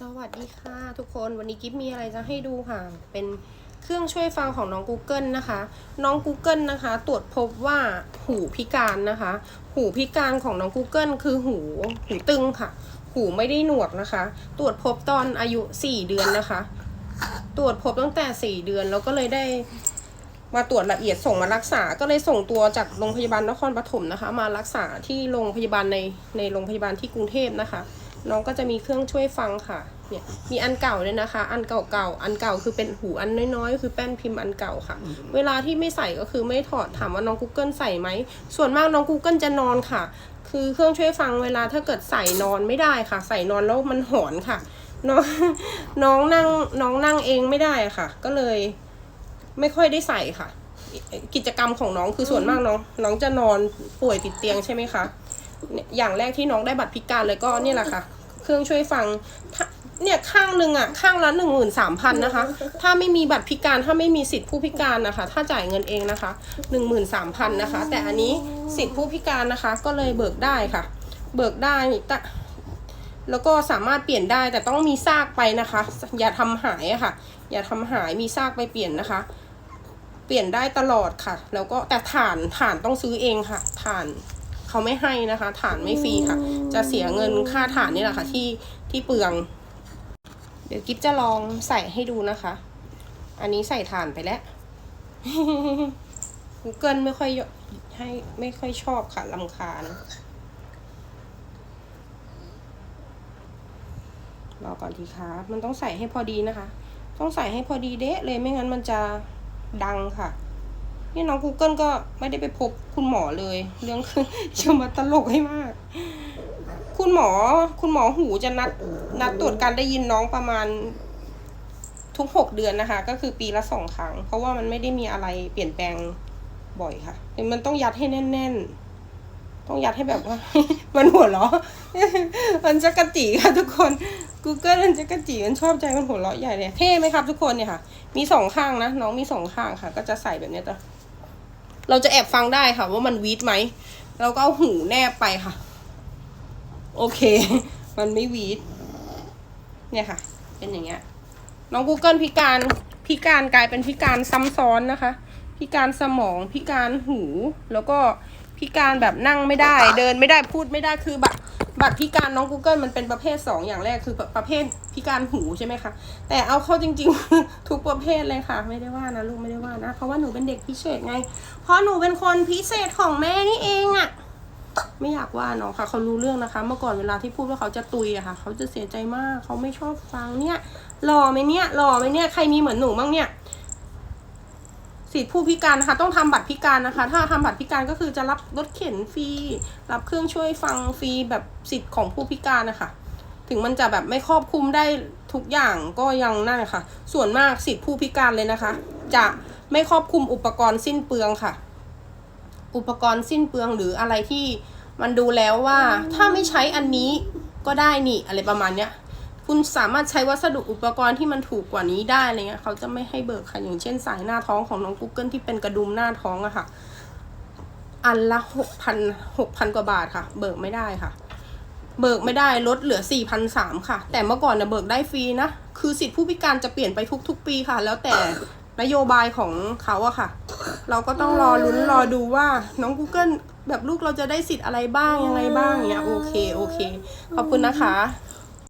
สวัสดีค่ะทุกคนวันนี้กิฟมีอะไรจะให้ดูค่ะ เป็นเครื่องช่วยฟังของน้อง Google นะคะ น้อง Google นะคะ ตรวจพบว่าหูพิการนะคะ หูพิการของน้อง Google คือหูหูตึงค่ะ หูไม่ได้หนวกนะคะ ตรวจพบตอนอายุ 4 เดือนนะคะ ตรวจพบตั้งแต่ 4 เดือนแล้วก็เลยได้มาตรวจละเอียดส่งมารักษา ก็เลยส่งตัวจากโรงพยาบาลนครปฐมนะคะ มารักษาที่โรงพยาบาลในในโรงพยาบาลที่กรุงเทพนะคะ น้องก็จะมีเครื่องช่วยฟังค่ะ เนี่ย มีอันเก่าด้วยนะคะ อันเก่าๆ อันเก่าคือเป็นหูอันน้อยๆ คือแป้นพิมพ์อันเก่าค่ะ เวลาที่ไม่ใส่ก็คือไม่ถอดถามว่าน้อง Google ใส่ไหม ส่วนมากน้อง Google จะนอนค่ะ คือเครื่องช่วยฟังเวลาถ้าเกิดใส่นอนไม่ได้ค่ะ ใส่นอนแล้วมันหอนค่ะ น้องน้องนั่งน้องนั่งเองไม่ได้ค่ะ ก็เลย ไม่ค่อยได้ใส่ค่ะ กิจกรรมของน้องคือส่วนมากน้อง น้องจะนอนป่วยติดเตียงใช่ไหมคะ อย่างแรกที่น้องได้บัตรพิการเลยก็เนี่ยแหละค่ะ เครื่องช่วยฟังเนี่ยข้างหนึ่งอะข้างละหนึ่งหมื่นสามพันนะคะ ถ้าไม่มีบัตรพิการถ้าไม่มีสิทธิผู้พิการนะคะ ถ้าจ่ายเงินเองนะคะหนึ่งหมื่นสามพันนะคะ แต่อันนี้สิทธิผู้พิการนะคะ ก็เลยเบิกได้ค่ะ เบิกได้แต่แล้วก็สามารถเปลี่ยนได้แต่ต้องมีซากไปนะคะ อย่าทำหายอะค่ะ อย่าทำหายมีซากไปเปลี่ยนนะคะ เปลี่ยนได้ตลอดค่ะ แล้วก็แต่ฐานฐานต้องซื้อเองค่ะฐาน เขาไม่ให้นะคะฐานไม่ฟรีค่ะ จะเสียเงินค่าฐานนี่แหละค่ะที่ที่เปลือง เดี๋ยวกิฟจะลองใส่ให้ดูนะคะ อันนี้ใส่ฐานไปแล้ว Google ไม่ค่อยให้ไม่ค่อยชอบค่ะลำคาญรอก่อนทีครับมันต้องใส่ให้พอดีนะคะ ต้องใส่ให้พอดีเดะเลยไม่งั้นมันจะดังค่ะ นี่น้อง Google ก็ไม่ได้ไปพบคุณหมอเลย เรื่องจะมาตลกให้มาก คุณหมอ คุณหมอหูจะนัดนัดตรวจการได้ยินน้องประมาณทุกหกเดือนนะคะ ก็คือปีละสองครั้ง เพราะว่ามันไม่ได้มีอะไรเปลี่ยนแปลงบ่อยค่ะแต่มันต้องยัดให้แน่น ๆ ต้องยัดให้แบบว่า มันหัวเราะมันจะกระจีค่ะทุกคน Google มันจะกระจีมันชอบใจมันหัวเราะใหญ่เลยเท่ไหมครับทุกคนเนี่ยค่ะ มีสองข้างนะ น้องมีสองข้างค่ะ ก็จะใส่แบบนี้ยจ้ะ เราจะแอบฟังได้ค่ะว่ามันวีดไหมเราก็เอาหูแนบไปค่ะ โอเค มันไม่วีดเนี่ยค่ะ เป็นอย่างเงี้ย น้อง Google พิการพิการกลายเป็นพิการซ้ำซ้อนนะคะ พิการสมองพิการหูแล้วก็ พิการแบบนั่งไม่ได้ เดินไม่ได้พูดไม่ได้คือบัตรบัตรพิการน้อง Google มันเป็นประเภทสองอย่างแรกคือประเภทพิการหูใช่ไหมคะ แต่เอาเข้าจริง ๆ ทุกประเภทเลยค่ะ ไม่ได้ว่านะลูกไม่ได้ว่านะ เพราะว่าหนูเป็นเด็กพิเศษไง เพราะหนูเป็นคนพิเศษของแม่นี่เองอะไม่อยากว่าน้องค่ะเขารู้เรื่องนะคะ เมื่อก่อนเวลาที่พูดว่าเขาจะตุยอะค่ะ เขาจะเสียใจมากเขาไม่ชอบฟังเนี่ยหล่อไหมเนี่ยหล่อไหมเนี่ยใครมีเหมือนหนูบ้างเนี่ย สิทธิผู้พิการนะคะ ต้องทำบัตรพิการนะคะ ถ้าทำบัตรพิการก็คือจะรับรถเข็นฟรีรับเครื่องช่วยฟังฟรีแบบสิทธิ์ของผู้พิการนะคะถึงมันจะแบบไม่ครอบคลุมได้ทุกอย่างก็ยังนั่นแหละค่ะ ส่วนมากสิทธิผู้พิการเลยนะคะ จะไม่ครอบคลุมอุปกรณ์สิ้นเปลืองค่ะ อุปกรณ์สิ้นเปลืองหรืออะไรที่มันดูแล้วว่าถ้าไม่ใช้อันนี้ก็ได้นี่อะไรประมาณเนี้ย คุณสามารถใช้วัสดุอุปกรณ์ที่มันถูกกว่านี้ได้อะไรเงี้ยเขาจะไม่ให้เบิกค่ะ อย่างเช่นสายหน้าท้องของน้อง Google ที่เป็นกระดุมหน้าท้องอะค่ะ อันละหกพันหกพันกว่าบาทค่ะ เบิกไม่ได้ค่ะ เบิกไม่ได้ลดเหลือ4 0 0 3ค่ะ แต่เมื่อก่อนเนี่ยเบิกได้ฟรีนะ คือสิทธิผู้พิการจะเปลี่ยนไปทุก ๆ ปีค่ะ แล้วแต่นโยบายของเขาอะค่ะ เราก็ต้องรอลุ้นรอดูว่าน้อง Google แบบลูกเราจะได้สิทธิ์อะไรบ้างยังไงบ้างเนี่ยโอเคโอเค ขอบคุณนะคะ